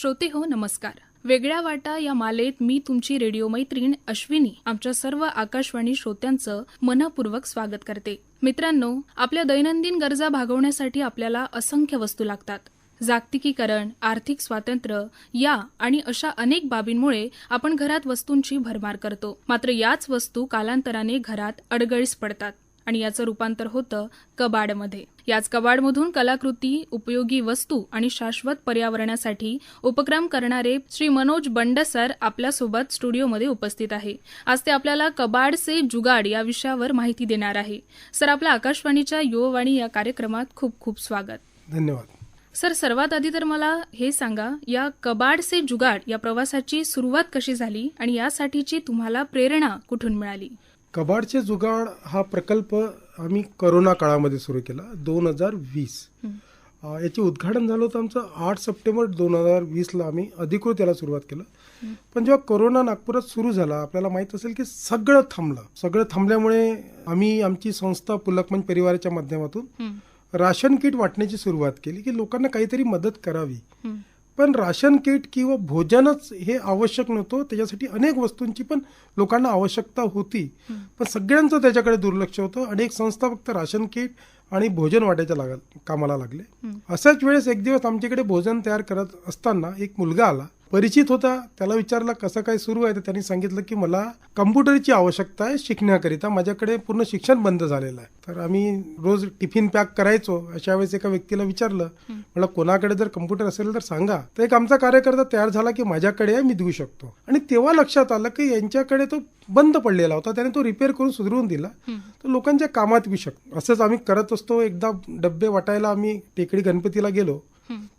श्रोते हो नमस्कार. वेगळ्या वाटा या मालेत मी तुमची रेडिओ मैत्रीण अश्विनी. आमच्या सर्व आकाशवाणी श्रोत्यांचं मनपूर्वक स्वागत करते. मित्रांनो आपल्या दैनंदिन गरजा भागवण्यासाठी आपल्याला असंख्य वस्तू लागतात. जागतिकीकरण आर्थिक स्वातंत्र्य या आणि अशा अनेक बाबींमुळे आपण घरात वस्तूंची भरमार करतो. मात्र याच वस्तू कालांतराने घरात अडगळीस पडतात. आणि याचं रूपांतर होतं कबाडमध्ये. याच कबाडमधून कलाकृती उपयोगी वस्तू आणि शाश्वत पर्यावरणासाठी उपक्रम करणारे श्री मनोज बंड सर आपल्यासोबत स्टुडिओमध्ये उपस्थित आहे. आज ते आपल्याला कबाड से जुगाड या विषयावर माहिती देणार आहे. सर आपल्या आकाशवाणीच्या युववाणी या कार्यक्रमात खूप खूप स्वागत. धन्यवाद. सर सर्वात आधी तर मला हे सांगा या कबाड से जुगाड या प्रवासाची सुरुवात कशी झाली आणि यासाठीची तुम्हाला प्रेरणा कुठून मिळाली? कबाडचे जुगाड हा प्रकल्प आम्ही करोना काळामध्ये सुरू केला दोन हजार वीस. याचे उद्घाटन झालं होतं आमचं आठ सप्टेंबर दोन हजार वीसला आम्ही अधिकृत याला सुरुवात केलं. पण जेव्हा कोरोना नागपुरात सुरू झाला आपल्याला माहीत असेल की सगळं थांबलं. सगळं थांबल्यामुळे आम्ही आमची संस्था पुलकमंच परिवाराच्या माध्यमातून राशन किट वाटण्याची सुरुवात केली की लोकांना काहीतरी मदत करावी. पण राशन किट किंवा भोजनच हे आवश्यक नव्हतं. त्याच्यासाठी अनेक वस्तूंची पण लोकांना आवश्यकता होती. पण सगळ्यांचं त्याच्याकडे दुर्लक्ष होतं. अनेक संस्था फक्त राशन किट आणि भोजन वाटायच्या लाग कामाला लागले. अशाच वेळेस एक दिवस आमच्याकडे भोजन तयार करत असताना एक मुलगा आला. परिचित होता. त्याला विचारला कसं काय सुरू आहे? तर त्यांनी सांगितलं की मला कम्प्युटरची आवश्यकता आहे शिकण्याकरिता. माझ्याकडे पूर्ण शिक्षण बंद झालेलं आहे. तर आम्ही रोज टिफिन पॅक करायचो. अशा वेळेस एका व्यक्तीला विचारलं मला कोणाकडे जर कम्प्युटर असेल तर सांगा. तर एक आमचा कार्यकर्ता तयार झाला की माझ्याकडे आहे मी देऊ शकतो. आणि तेव्हा लक्षात आलं की यांच्याकडे तो बंद पडलेला होता. त्याने तो रिपेअर करून सुधरवून दिला. तर लोकांच्या कामात येऊ शकतो असंच आम्ही करत असतो. एकदा डब्बे वाटायला आम्ही टेकडी गणपतीला गेलो.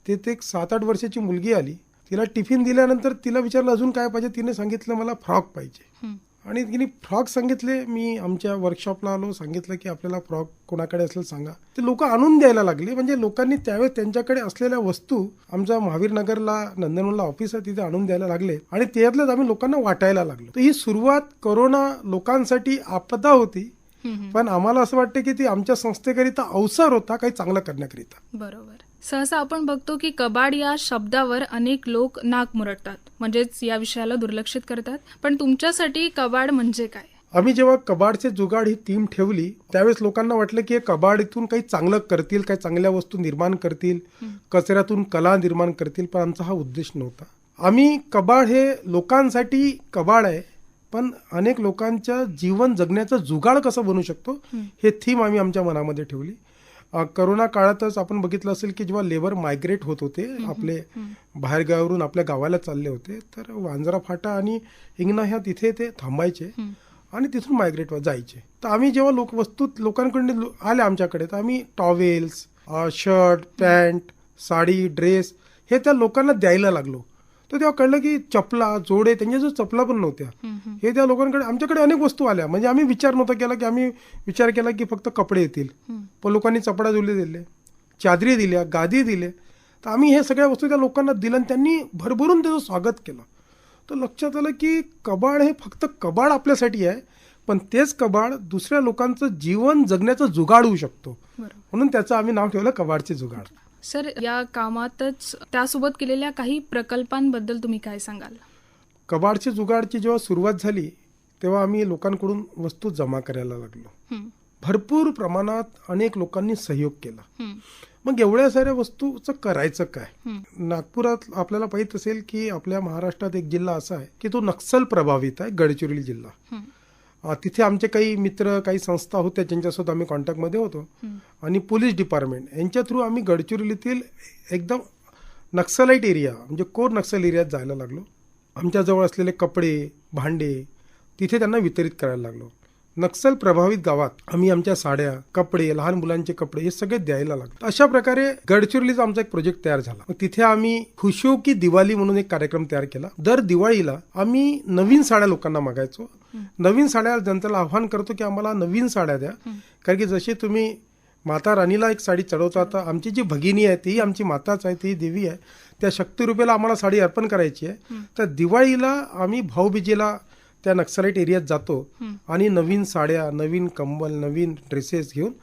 तिथे एक सात आठ वर्षाची मुलगी आली. तिला टिफिन दिल्यानंतर तिला विचारलं अजून काय पाहिजे? तिने सांगितलं मला फ्रॉक पाहिजे. आणि तिने फ्रॉक सांगितले. मी आमच्या वर्कशॉपला आलो सांगितलं की आपल्याला फ्रॉक कोणाकडे असेल सांगा. ते लोक आणून द्यायला लागले. म्हणजे लोकांनी त्यावेळेस त्यांच्याकडे असलेल्या वस्तू आमच्या महावीर नगरला नंदनवनला ऑफिस आहे तिथे आणून द्यायला लागले. आणि त्यातल्याच आम्ही लोकांना वाटायला लागलो. तर ही सुरुवात कोरोना लोकांसाठी आपदा होती. पण आम्हाला असं वाटतं की ती आमच्या संस्थेकरिता अवसर होता काही चांगलं करण्याकरिता. बरोबर. सहसा आपण बघतो की कबाड या शब्दावर अनेक लोक नाक मुरडतात. म्हणजेच या विषयाला दुर्लक्षित करतात. पण तुमच्यासाठी कबाड म्हणजे काय? आम्ही जेव्हा कबाडचे जुगाड ही टीम ठेवली त्यावेळेस लोकांना वाटलं की हे कबाड इथून काही चांगलं करतील काही चांगल्या वस्तू निर्माण करतील कचऱ्यातून कला निर्माण करतील पण आमचा हा उद्देश नव्हता. आम्ही कबाड हे लोकांसाठी कबाड आहे पण अनेक लोकांच्या जीवन जगण्याचं जुगाड कसं बनू शकतो हे थीम आम्ही आमच्या मनामध्ये ठेवली. करोना काळातच आपण बघितलं असेल की जेव्हा लेबर मायग्रेट होत होते आपले बाहेरगावावरून आपल्या गावाला चालले होते तर वांजरा फाटा आणि हिंगणा ह्या तिथे ते थांबायचे आणि तिथून मायग्रेट जायचे. तर आम्ही जेव्हा लोक वस्तू लोकांकडून आल्या आमच्याकडे तर आम्ही towels shirt pant sari dress हे त्या लोकांना द्यायला लागलो. तर तेव्हा कळलं की चपला जोडे त्यांच्या जो चपला पण नव्हत्या. हे त्या लोकांकडे आमच्याकडे अनेक वस्तू आल्या. म्हणजे आम्ही विचार नव्हता केला की आम्ही विचार केला की फक्त कपडे येतील. पण लोकांनी चपडा जुले दिले चादरी दिल्या गादी दिले. तर आम्ही हे सगळ्या वस्तू त्या लोकांना दिल्या आणि त्यांनी भरभरून त्याचं स्वागत केलं. तर लक्षात आलं की कबाड हे फक्त कबाड आपल्यासाठी आहे पण तेच कबाड दुसऱ्या लोकांचं जीवन जगण्याचं जुगाड होऊ शकतो. म्हणून त्याचं आम्ही नाव ठेवलं कबाडचे जुगाड. सर या कामातच त्यासोबत केलेल्या काही प्रकल्पांबद्दल तुम्ही काय सांगाल? कबाडची जुगाडची जेव्हा सुरुवात झाली तेव्हा आम्ही लोकांकडून वस्तू जमा करायला लागलो. भरपूर प्रमाणात अनेक लोकांनी सहयोग केला. मग एवढ्या साऱ्या वस्तूचं करायचं काय? नागपुरात आपल्याला माहीत असेल की आपल्या महाराष्ट्रात एक जिल्हा असा आहे की तो नक्सल प्रभावित आहे गडचिरोली जिल्हा. तिथे आमचे काही मित्र काही संस्था होत्या ज्यांच्यासोबत आम्ही कॉन्टॅक्टमध्ये होतो. आणि पोलीस डिपार्टमेंट यांच्या थ्रू आम्ही गडचिरोलीतील एकदम नक्सलाईट एरिया म्हणजे कोर नक्सल एरियात जायला लागलो. आमच्याजवळ असलेले कपडे भांडे तिथे त्यांना वितरित करायला लागलो. नक्सल प्रभावित गावात आम्ही आमच्या साड्या कपडे लहान मुलांचे कपडे हे सगळे द्यायला लागलो. अशा प्रकारे गडचिरोलीचा आमचा एक प्रोजेक्ट तयार झाला. तिथे आम्ही खुशो की दिवाळी म्हणून एक कार्यक्रम तयार केला. दर दिवाळीला आम्ही नवीन साड्या लोकांना मागायचो. नवीन साड्या जनतेला आव्हान करतो की आम्हाला नवीन साड्या द्या. कारण की जशी तुम्ही माता राणीला एक साडी चढवता तर आमची जी भगिनी आहे ती आमची माताच आहे ती देवी आहे. त्या शक्तिरूपेला आम्हाला साडी अर्पण करायची आहे. तर दिवाळीला आम्ही भाऊबीजेला त्या नक्सलाईट एरियात जातो आणि नवीन साड्या नवीन कंबल नवीन ड्रेसेस घेऊन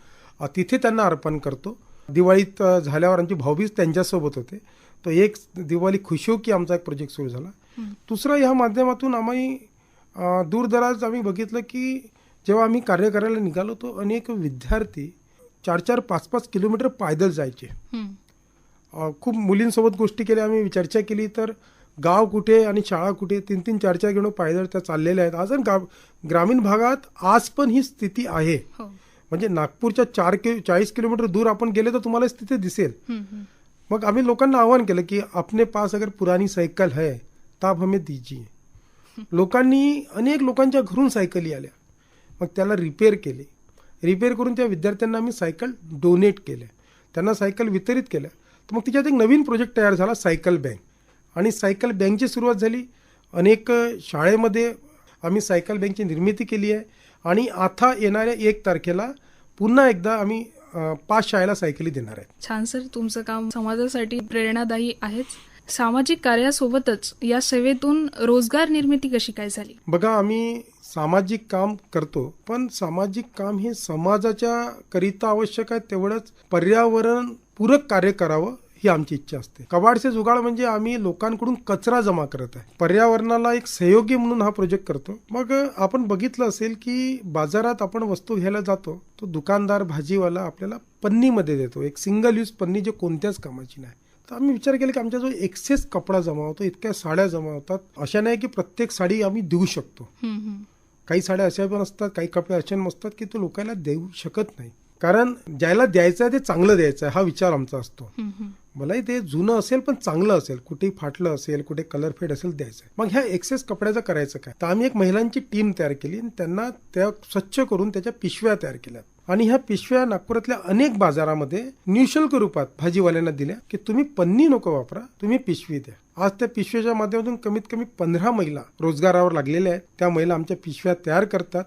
तिथे त्यांना अर्पण करतो. दिवाळीत झाल्यावर आमची भाऊबीज त्यांच्यासोबत होते. तो एक दिवाळी खुशी हो की आमचा एक प्रोजेक्ट सुरू झाला. दुसरं ह्या माध्यमातून आम्ही दूरदराज आम्ही बघितलं की जेव्हा आम्ही कार्य करायला निघालो तो अनेक विद्यार्थी चार चार पाच पाच किलोमीटर पायदल जायचे. खूप मुलींसोबत गोष्टी केल्या आम्ही चर्चा केली तर गाव कुठे आणि शाळा कुठे तीन तीन चार चार घेऊन पायदळ त्या चाललेल्या आहेत. अजून गाव ग्रामीण भागात आज पण ही स्थिती आहे. हो. म्हणजे नागपूरच्या चार कि चाळीस किलोमीटर दूर आपण गेले तर तुम्हाला स्थिती दिसेल. मग आम्ही लोकांना आवाहन केलं की अपने पास अगर पुरानी सायकल है तर आप हमें दीजिए. लोकांनी अनेक लोकांच्या घरून सायकली आल्या. मग त्याला रिपेअर केले. रिपेअर करून त्या विद्यार्थ्यांना आम्ही सायकल डोनेट केल्या त्यांना सायकल वितरित केल्या तर मग तिच्यात एक नवीन प्रोजेक्ट तयार झाला सायकल बँक आणि सायकल बँकची सुरुवात झाली. अनेक शाळेमध्ये आम्ही सायकल बँकची निर्मिती केली आहे. आणि आता येणाऱ्या एक तारखेला पुन्हा एकदा आम्ही पाच शाळेला सायकली देणार आहेत. छान सर तुमचं काम समाजासाठी प्रेरणादायी आहेच. सामाजिक कार्यासोबतच या सेवेतून रोजगार निर्मिती कशी काय झाली? बघा आम्ही सामाजिक काम करतो पण सामाजिक काम हे समाजाच्या करिता आवश्यक आहे तेवढंच पर्यावरण पूरक कार्य करावं ही आमची इच्छा असते. कबाडचे जुगाड म्हणजे आम्ही लोकांकडून कचरा जमा करत आहे. पर्यावरणाला एक सहयोगी म्हणून हा प्रोजेक्ट करतो. मग आपण बघितलं असेल की बाजारात आपण वस्तू घ्यायला जातो तो दुकानदार भाजीवाला आपल्याला पन्नीमध्ये देतो. एक सिंगल यूज पन्नी जे कोणत्याच कामाची नाही. तर आम्ही विचार केला की आमच्या जो एक्सेस कपडा जमा होतो इतक्या साड्या जमा होतात अशा नाही की प्रत्येक साडी आम्ही देऊ शकतो. काही साड्या अशा पण असतात काही कपडे असे नसतात की तो लोकांना देऊ शकत नाही. कारण ज्याला द्यायचं आहे ते चांगलं द्यायचं आहे हा विचार आमचा असतो. मलाही ते जुनं असेल पण चांगलं असेल. कुठे फाटलं असेल कुठे कलर फेड असेल द्यायचं. मग ह्या एक्सेस कपड्याचं करायचं काय? तर आम्ही एक महिलांची टीम तयार केली आणि त्यांना त्या स्वच्छ करून त्याच्या पिशव्या तयार केल्या. आणि ह्या पिशव्या नागपुरातल्या अनेक बाजारामध्ये निशुल्क रूपात भाजीवाल्यांना दिल्या की तुम्ही पन्नी नको वापरा तुम्ही पिशवी द्या. आज त्या पिशव्याच्या माध्यमातून कमीत कमी पंधरा महिला रोजगारावर लागलेल्या आहेत. त्या महिला आमच्या पिशव्या तयार करतात.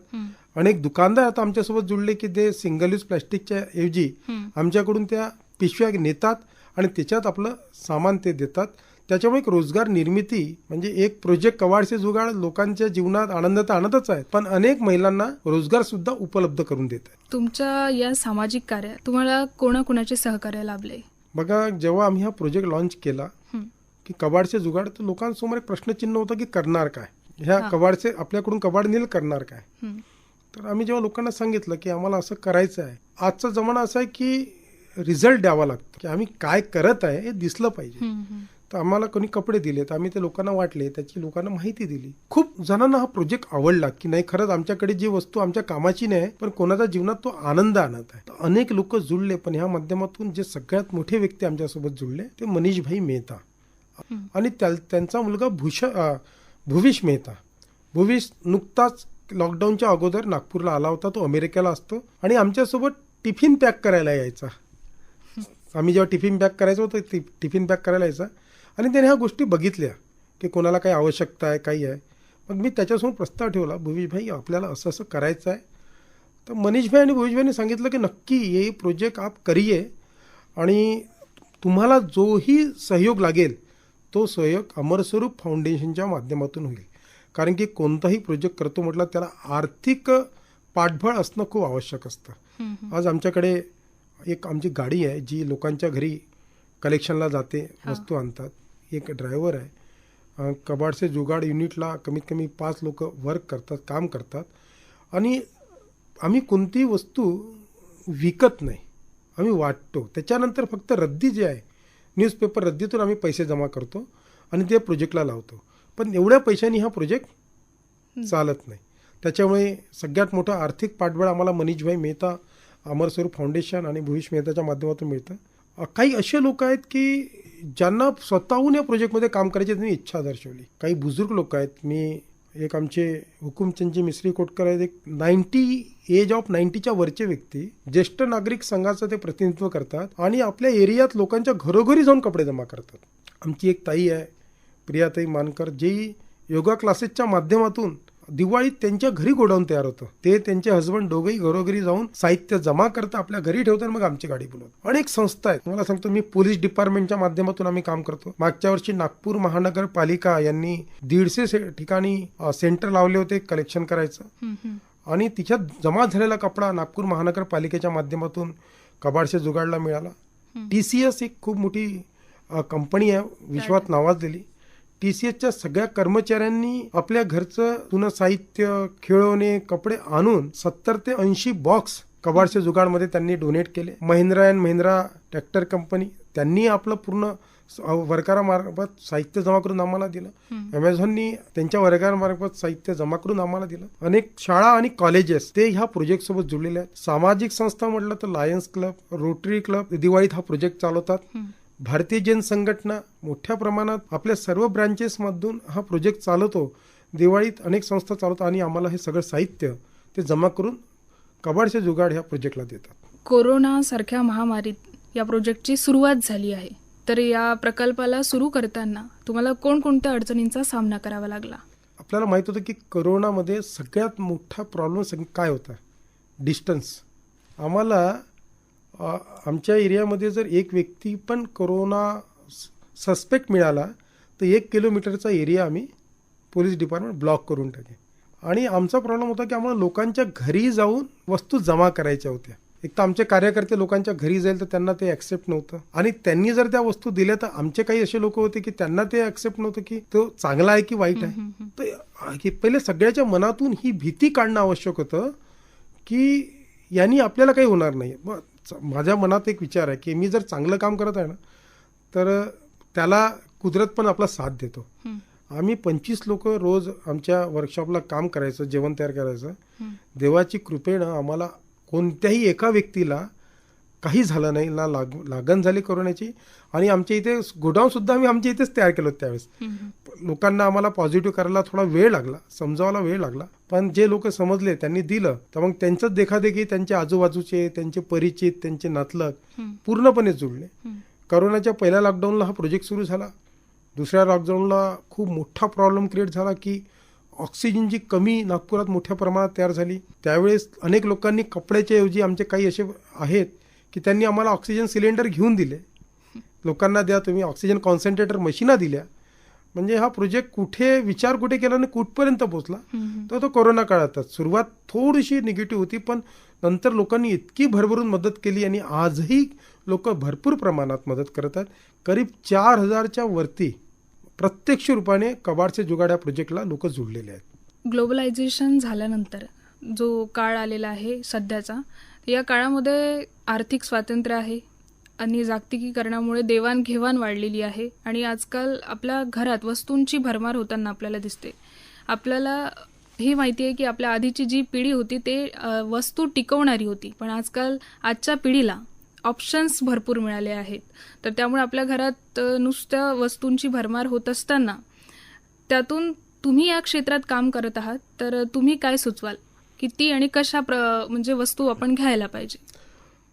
अनेक दुकानदार आता आमच्यासोबत जुळले की ते सिंगल यूज प्लॅस्टिकच्या ऐवजी. आमच्याकडून त्या पिशव्या नेतात. आणि त्याच्यात आपलं सामान ते देतात त्याच्यामुळे एक रोजगार निर्मिती म्हणजे एक प्रोजेक्ट कवाडचे जुगाड लोकांच्या जीवनात आनंद तर आणतच आहेत पण अनेक महिलांना रोजगार सुद्धा उपलब्ध करून देत आहेत तुमच्या या सामाजिक कार्यात तुम्हाला कोणाकोणाचे सहकार्य लाभले बघा जेव्हा आम्ही हा प्रोजेक्ट लॉन्च केला. की कबाडचे जुगाड तर लोकांसमोर एक प्रश्नचिन्ह होतं की करणार काय ह्या. कबाडचे आपल्याकडून कबाड नील करणार काय. तर आम्ही जेव्हा लोकांना सांगितलं की आम्हाला असं करायचं आहे आजचा जमाना असा आहे की रिझल्ट द्यावा लागतो. की आम्ही काय करत आहे हे दिसलं पाहिजे. तर आम्हाला कोणी कपडे दिलेत आम्ही ते लोकांना वाटले त्याची लोकांना माहिती दिली. खूप जणांना हा प्रोजेक्ट आवडला की नाही खरंच आमच्याकडे जी वस्तू आमच्या कामाची नाही पण कोणाच्या जीवनात तो आनंद आणत आहे. तर अनेक लोक जुळले पण ह्या माध्यमातून जे सगळ्यात मोठे व्यक्ती आमच्यासोबत जुळले ते मनीषभाई मेहता. आणि त्या- त्यांचा मुलगा भूष भुविश मेहता. भुविश नुकताच लॉकडाऊनच्या अगोदर नागपूरला आला होता तो अमेरिकेला असतो. आणि आमच्यासोबत टिफिन पॅक करायला यायचा. आम्ही जेव्हा टिफिन पॅक करायचो तर ति- टिफिन पॅक करायला यायचा. आणि त्याने ह्या गोष्टी बघितल्या की कोणाला काही आवश्यकता आहे काही आहे. मग मी त्याच्यासमोर प्रस्ताव ठेवला भुविशभाई आपल्याला असं असं करायचं आहे. तर मनीषभाई आणि भुविशभाईने सांगितलं की नक्की ये प्रोजेक्ट आप करिये आणि तुम्हाला जोही सहयोग लागेल तो सहयोग अमरस्वरूप फाउंडेशनच्या माध्यमातून होईल. कारण की कोणताही प्रोजेक्ट करतो म्हटलं त्याला आर्थिक पाठबळ असणं खूप आवश्यक असतं. हं, हं. आज आमच्याकडे एक आमची गाडी आहे जी लोकांच्या घरी कलेक्शनला जाते. वस्तू आणतात. एक ड्रायव्हर आहे. कबाडचे जुगाड युनिटला कमीत कमी पाच लोक वर्क करतात काम करतात. आणि आम्ही कोणतीही वस्तू विकत नाही. आम्ही वाटतो. त्याच्यानंतर फक्त रद्दी जे आहे न्यूजपेपर रद्दीतून आम्ही पैसे जमा करतो आणि ते प्रोजेक्टला लावतो. पण एवढ्या पैशांनी हा प्रोजेक्ट चालत नाही. त्याच्यामुळे सगळ्यात मोठं आर्थिक पाठबळ आम्हाला मनीषभाई मेहता अमरस्वरूप फाउंडेशन आणि भुविश मेहताच्या माध्यमातून मिळतं. काही असे लोक आहेत की ज्यांना स्वतःहून या प्रोजेक्टमध्ये काम करायची त्यांनी इच्छा दर्शवली. काही बुजुर्ग लोक आहेत. मी एक आमचे हुकुमचंदजी मिश्री कोटकर आहेत. एक नाईन्टी एज ऑफ नाईन्टीच्या वरचे व्यक्ती. ज्येष्ठ नागरिक संघाचं ते प्रतिनिधित्व करतात आणि आपल्या एरियात लोकांच्या घरोघरी जाऊन कपडे जमा करतात. आमची एक ताई आहे प्रियाताई मानकर. जी योगा क्लासेसच्या माध्यमातून दिवाळीत त्यांच्या घरी गोडाऊन तयार होतं. ते त्यांचे हसबंड दोघंही घरोघरी जाऊन साहित्य जमा करता आपल्या घरी ठेवतात मग आमची गाडी बोलवत अनेक संस्था आहेत. मला सांगतो मी पोलीस डिपार्टमेंटच्या माध्यमातून आम्ही काम करतो. मागच्या वर्षी नागपूर महानगरपालिका यांनी दीडशे से- ठिकाणी सेंटर लावले होते कलेक्शन करायचं. आणि तिच्यात जमा झालेला कपडा नागपूर महानगरपालिकेच्या माध्यमातून कबाडशे जुगाडला मिळाला. टी सी एस एक खूप मोठी कंपनी आहे. विश्वात नावाजलेली. टी सी एसच्या सगळ्या कर्मचाऱ्यांनी आपल्या घरचं जुनं साहित्य खेळवणे कपडे आणून सत्तर ते ऐंशी बॉक्स कबाडच्या जुगाडमध्ये त्यांनी डोनेट केले. Mahindra and Mahindra tractor company त्यांनी आपलं पूर्ण वर्करामार्फत साहित्य जमा करून आम्हाला दिलं. अमेझॉननी त्यांच्या वर्गामार्फत साहित्य जमा करून आम्हाला दिलं. अनेक शाळा आणि कॉलेजेस ते ह्या प्रोजेक्ट सोबत जुळलेले आहेत. सामाजिक संस्था म्हटलं तर लायन्स क्लब रोटरी क्लब दिवाळीत हा प्रोजेक्ट चालवतात. भारतीय जैन संघटना मोठ्या प्रमाणात आपल्या सर्व ब्रँचेसमधून हा प्रोजेक्ट चालवतो. दिवाळीत अनेक संस्था चालवतात आणि आम्हाला हे सगळं साहित्य ते जमा करून कबाडचे जुगाड ह्या प्रोजेक्टला देतात. कोरोना सारख्या महामारीत या प्रोजेक्टची सुरुवात झाली आहे. तर या प्रकल्पाला सुरू करताना तुम्हाला कोणकोणत्या अडचणींचा सामना करावा लागला? आपल्याला माहीत होतं की करोनामध्ये सगळ्यात मोठा प्रॉब्लेम काय होता? डिस्टन्स आम्हाला आमच्या एरियामध्ये जर एक व्यक्ती पण कोरोना सस्पेक्ट मिळाला तर एक किलोमीटरचा एरिया आम्ही पोलीस डिपार्टमेंट ब्लॉक करून टाके आणि आमचा प्रॉब्लेम होता की आम्हाला लोकांच्या घरी जाऊन वस्तू जमा करायच्या होत्या. एक तर आमचे कार्यकर्ते लोकांच्या घरी जाईल तर त्यांना ते ऍक्सेप्ट नव्हतं. आणि त्यांनी जर त्या वस्तू दिल्या तर आमचे काही असे लोक होते की त्यांना ते ऍक्सेप्ट नव्हतं की तो चांगला आहे की वाईट आहे. तर पहिले सगळ्याच्या मनातून ही भीती काढणं आवश्यक होतं की यांनी आपल्याला काही होणार नाही. माझ्या मनात एक विचार आहे की मी जर चांगलं काम करत आहे ना तर त्याला कुदरत पण आपला साथ देतो. आम्ही पंचवीस लोक रोज आमच्या वर्कशॉपला काम करायचं जेवण तयार करायचं. देवाची कृपेनं आम्हाला कोणत्याही एका व्यक्तीला काही झालं नाही ना लाग लागण झाली कोरोनाची. आणि आमच्या इथे गोडाऊन सुद्धा आम्ही आमच्या इथेच तयार केलं होतं त्यावेळेस. लोकांना आम्हाला पॉझिटिव्ह करायला थोडा वेळ लागला समजावायला वेळ लागला. पण जे लोक समजले त्यांनी दिलं. तर मग त्यांचंच देखादेखी त्यांच्या आजूबाजूचे त्यांचे परिचित त्यांचे नातलग पूर्णपणे जुळले. करोनाच्या पहिल्या लॉकडाऊनला हा प्रोजेक्ट सुरू झाला. दुसऱ्या लॉकडाऊनला खूप मोठा प्रॉब्लेम क्रिएट झाला की ऑक्सिजनची कमी नागपुरात मोठ्या प्रमाणात तयार झाली. त्यावेळेस अनेक लोकांनी कपड्याच्या ऐवजी आमचे काही असे आहेत की त्यांनी आम्हाला ऑक्सिजन सिलेंडर घेऊन दिले. लोकांना द्या तुम्ही ऑक्सिजन कॉन्सन्ट्रेटर मशीना दिल्या. म्हणजे हा प्रोजेक्ट कुठे विचार कुठे केला आणि कुठपर्यंत पोहोचला? तर तो कोरोना काळातच. सुरुवात थोडीशी निगेटिव्ह होती पण नंतर लोकांनी इतकी भरभरून मदत केली आणि आजही लोक भरपूर प्रमाणात मदत करत आहेत. करीब चार हजारच्या वरती प्रत्यक्ष रूपाने कबाडचे जुगाड या प्रोजेक्टला लोक जुळलेले आहेत. ग्लोबलायझेशन झाल्यानंतर जो काळ आलेला आहे सध्याचा या काळामध्ये आर्थिक स्वातंत्र्य आहे आणि जागतिकीकरणामुळे देवाणघेवाण वाढलेली आहे आणि आजकाल आपल्या घरात वस्तूंची भरमार होताना आपल्याला दिसते. आपल्याला ही माहिती आहे की आपल्या आधीची जी पिढी होती ते वस्तू टिकवणारी होती. पण आजकाल आजच्या पिढीला ऑप्शन्स भरपूर मिळाले आहेत. तर त्यामुळे आपल्या घरात नुसत्या वस्तूंची भरमार होत असताना त्यातून तुम्ही या क्षेत्रात काम करत आहात. तर तुम्ही काय सुचवाल? किती आणि कशा प्र म्हणजे वस्तू आपण घ्यायला पाहिजे?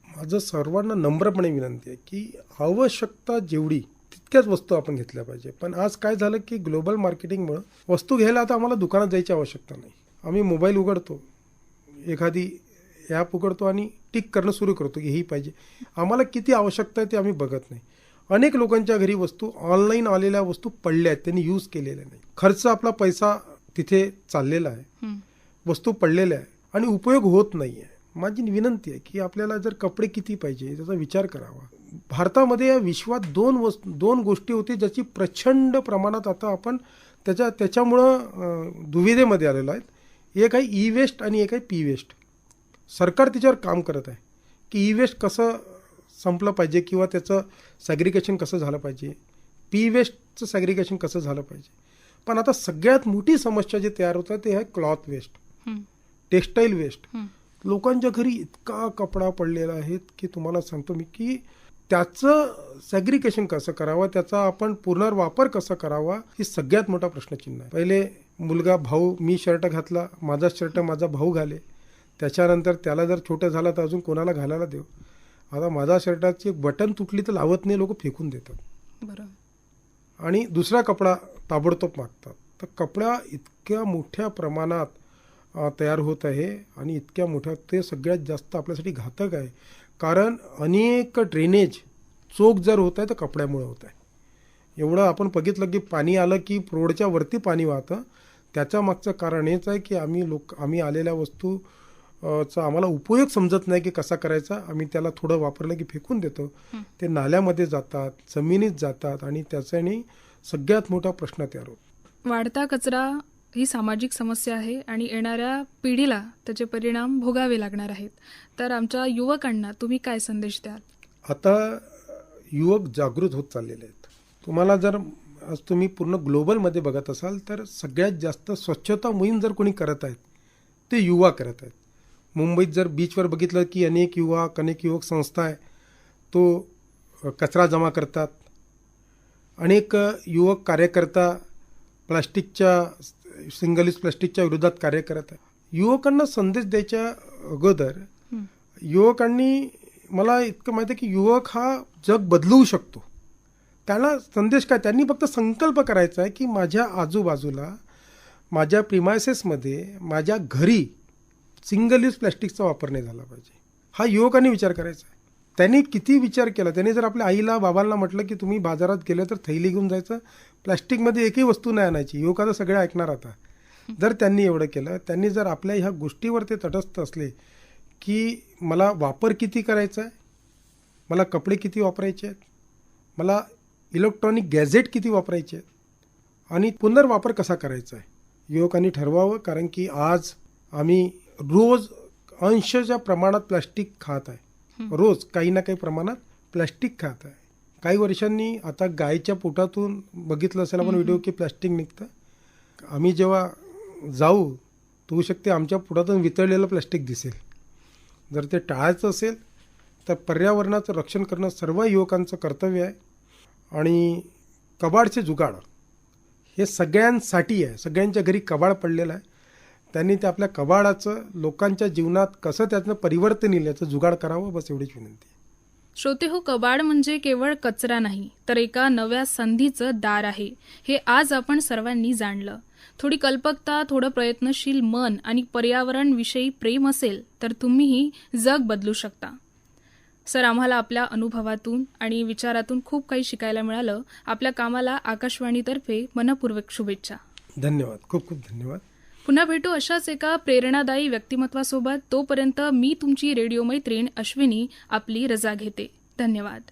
माझं सर्वांना नम्रपणे विनंती आहे की आवश्यकता जेवढी तितक्याच वस्तू आपण घेतल्या पाहिजे. पण आज काय झालं की ग्लोबल मार्केटिंगमुळं वस्तू घ्यायला आता आम्हाला दुकानात जायची आवश्यकता नाही. आम्ही मोबाईल उघडतो एखादी ॲप उघडतो आणि टिक करणं सुरू करतो की ही पाहिजे. आम्हाला किती आवश्यकता आहे ते आम्ही बघत नाही. अनेक लोकांच्या घरी वस्तू ऑनलाईन आलेल्या वस्तू पडल्या आहेत त्यांनी यूज केलेल्या नाही खर्च आपला पैसा तिथे चाललेला आहे. वस्तू पडलेल्या आहे आणि उपयोग होत नाही आहे माझी विनंती आहे की आपल्याला जर कपडे किती पाहिजे त्याचा विचार करावा. भारतामध्ये या विश्वात दोन वस्तू दोन गोष्टी होती ज्याची प्रचंड प्रमाणात आता आपण त्याच्या त्याच्यामुळं दुविधेमध्ये आलेलो आहेत. एक आहे ई वेस्ट आणि एक आहे पी वेस्ट सरकार त्याच्यावर काम करत आहे की ई वेस्ट कसं संपलं पाहिजे किंवा त्याचं सॅग्रिगेशन कसं झालं पाहिजे. पी वेस्टचं सॅग्रिगेशन कसं झालं पाहिजे. पण आता सगळ्यात मोठी समस्या जी तयार होतात ते आहे क्लॉथ वेस्ट टेक्स्टाईल वेस्ट. लोकांच्या घरी इतका कपडा पडलेला आहे की तुम्हाला सांगतो मी की त्याचं सॅग्रिगेशन कसं करावं त्याचा आपण पुनर्वापर कसा करावा ही सगळ्यात मोठा प्रश्नचिन्ह आहे. पहिले मुलगा भाऊ मी शर्ट घातला माझा शर्ट माझा भाऊ घाले. त्याच्यानंतर त्याला जर छोटं झालं तर अजून कोणाला घालायला देऊ? आता माझा शर्टाची बटन तुटली तर लावत नाही लोक फेकून देतात. आणि दुसरा कपडा ताबडतोब मागतात. तर कपडा इतक्या मोठ्या प्रमाणात तयार होत आहे आणि इतक्या मोठ्या ते सगळ्यात जास्त आपल्यासाठी घातक आहे. कारण अनेक ड्रेनेज चोक जर होत आहे तर कपड्यामुळे होत आहे. एवढं आपण बघितलं की पाणी आलं की रोडच्या वरती पाणी वाहतं. त्याच्या मागचं कारण हेच आहे की आम्ही लोक आम्ही आलेल्या वस्तू चा आम्हाला उपयोग समजत नाही की कसा करायचा. आम्ही त्याला थोडं वापरलं की फेकून देतो. ते नाल्यामध्ये जातात जमिनीत जातात आणि त्याच्याने सगळ्यात मोठा प्रश्न तयार होतो. वाढता कचरा ही सामाजिक समस्या आहे आणि येणाऱ्या पिढीला त्याचे परिणाम भोगावे लागणार आहेत. तर आमच्या युवकांना तुम्ही काय संदेश द्याल? आता युवक जागृत होत चाललेले आहेत. तुम्हाला जर आज तुम्ही पूर्ण ग्लोबलमध्ये बघत असाल तर सगळ्यात जास्त स्वच्छता मोहीम जर कोणी करत आहेत ते युवा करत आहेत. मुंबईत जर बीचवर बघितलं की अनेक युवक अनेक युवक संस्था आहे तो कचरा जमा करतात. अनेक युवक कार्यकर्ता प्लास्टिकच्या सिंगल यूज प्लास्टिकच्या विरोधात कार्य करत आहे. युवकांना संदेश द्यायच्या अगोदर. युवकांनी मला इतकं माहिती आहे की युवक हा जग बदलवू शकतो. त्याला संदेश काय? त्यांनी फक्त संकल्प करायचा आहे की माझ्या आजूबाजूला माझ्या प्रिमायसेसमध्ये माझ्या घरी सिंगल यूज प्लॅस्टिकचा वापर नाही झाला पाहिजे. हा युवकांनी विचार करायचा आहे. त्यांनी किती विचार केला? त्यांनी जर आपल्या आईला बाबांना म्हटलं की तुम्ही बाजारात गेले तर थैली घेऊन जायचं प्लॅस्टिकमध्ये एकही वस्तू नाही आणायची. युवक आता सगळे ऐकणार आता. जर त्यांनी एवढं केलं त्यांनी जर आपल्या ह्या गोष्टीवर ते तटस्थ असले की मला वापर किती करायचा आहे? मला कपडे किती वापरायचे आहेत? मला इलेक्ट्रॉनिक गॅझेट किती वापरायचे आहेत? आणि पुनर्वापर कसा करायचा आहे? युवकांनी ठरवावं कारण की आज आम्ही रोज अंशच्या प्रमाणात प्लास्टिक खात आहे. रोज काही ना काही प्रमाणात प्लास्टिक खात आहे. काही वर्षांनी आता गायीच्या पोटातून बघितलं असेल आपण व्हिडिओ की प्लास्टिक निघतं. आम्ही जेव्हा जाऊ होऊ शकते आमच्या पोटातून वितळलेलं प्लास्टिक दिसेल. जर ते टाळायचं असेल तर पर्यावरणाचं रक्षण करणं सर्व युवकांचं कर्तव्य आहे. आणि कबाडचे जुगाड हे सगळ्यांसाठी आहे. सगळ्यांच्या घरी कबाड पडलेलं आहे. त्यांनी ते आपल्या कबाडाचं लोकांच्या जीवनात कसं त्यातनं परिवर्तन येईल याचं जुगाड करावं बस एवढीच विनंती आहे. श्रोते हो कबाड म्हणजे केवळ कचरा नाही तर एका नव्या संधीचं दार आहे. हे आज आपण सर्वांनी जाणलं. थोडी कल्पकता थोडं प्रयत्नशील मन आणि पर्यावरणविषयी प्रेम असेल तर तुम्हीही जग बदलू शकता. सर आम्हाला आपल्या अनुभवातून आणि विचारातून खूप काही शिकायला मिळालं. आपल्या कामाला आकाशवाणीतर्फे मनपूर्वक शुभेच्छा. धन्यवाद. खूप खूप धन्यवाद. पुन्हा भेटू अशाच एका प्रेरणादायी व्यक्तिमत्वासोबत. तोपर्यंत मी तुमची रेडिओ मैत्रीण अश्विनी आपली रजा घेते. धन्यवाद.